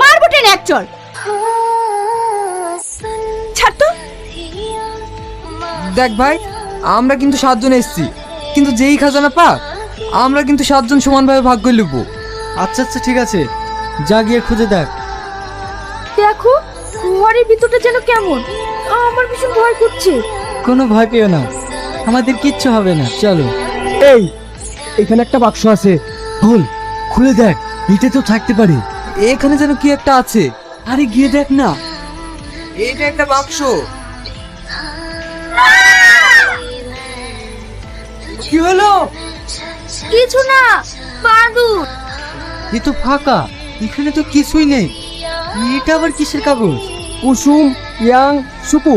মারবো টেনে এক চল। ছাড় তো। দেখ ভাই আমরা কিন্তু সাতজন এসেছি। কিন্তু যেই খাজানা পাক আমরা কিন্তু সাতজন সমানভাবে ভাগ করে নেব। আচ্ছা আচ্ছা ঠিক আছে। যা গিয়ে খুঁজে দেখ। দেখো ঘরের ভিতরটা যেন কেমন। আমার ভীষণ ভয় করছে। কোনো ভয় পেও না। আমাদের কিচ্ছু হবে না। চলো। এই এখানে একটা বাক্স আছে। বল খুলে দেখ। এতে তো থাকতে পারে। এখানে যেন কি একটা আছে? আরে গিয়ে দেখ না। এটা একটা বাক্স। কি হলো? কিছু না বাদুর। এ তো ফাঁকা। এখানে তো কিছুই নেই। এটা আবার কিসের কাগজ? কুসুম ইয়াং সুপু।